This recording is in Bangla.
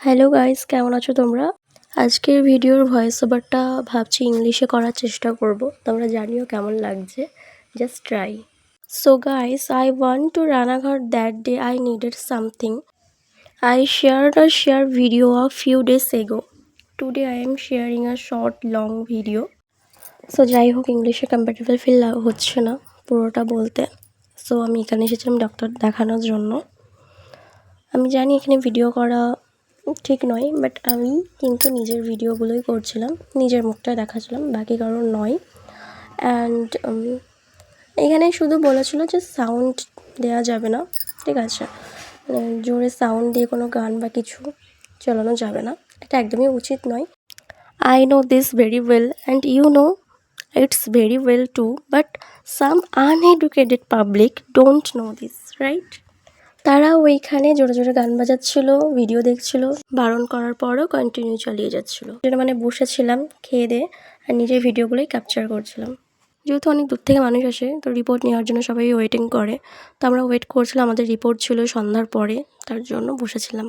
হ্যালো গাইস কেমন আছো তোমরা? আজকের ভিডিওর ভয়েস ওভারটা ভাবছি ইংলিশে করার চেষ্টা করব। তোমরা জানিও কেমন লাগছে? Just try so guys I want to Ranaghat that day I needed something I share a share video of few days ago today I am sharing a short long video so যাই হোক ইংলিশে কম্পার্টেবল ফিল হচ্ছে না, পুরোটা বলতে। সো আমি এখানে এসেছিলাম ডক্টর দেখানোর জন্য। আমি জানি এখানে ভিডিও করা ঠিক নয় বাট আমি কিন্তু নিজের ভিডিওগুলোই করছিলাম, নিজের মুখটা দেখাচ্ছিলাম বাকি কারোর নয়। অ্যান্ড এখানে শুধু বলেছিল যে সাউন্ড দেওয়া যাবে না, ঠিক আছে? মানে জোরে সাউন্ড দিয়ে কোনো গান বা কিছু চালানো যাবে না, এটা একদমই উচিত নয়। I know this very well and you know it's very well too but some uneducated public don't know this right তারা ওইখানে জোরে জোরে গান বাজাচ্ছিল ভিডিও দেখছিল, বারণ করার পরও কন্টিনিউ চালিয়ে যাচ্ছিল। যেটা মানে বসেছিলাম খেয়ে দিয়ে, আর নিজের ভিডিওগুলোই ক্যাপচার করছিলাম। যেহেতু অনেক দূর থেকে মানুষ আসে, তো রিপোর্ট নেওয়ার জন্য সবাই ওয়েটিং করে। তো আমরা ওয়েট করছিলাম, আমাদের রিপোর্ট ছিল সন্ধ্যার পরে, তার জন্য বসেছিলাম।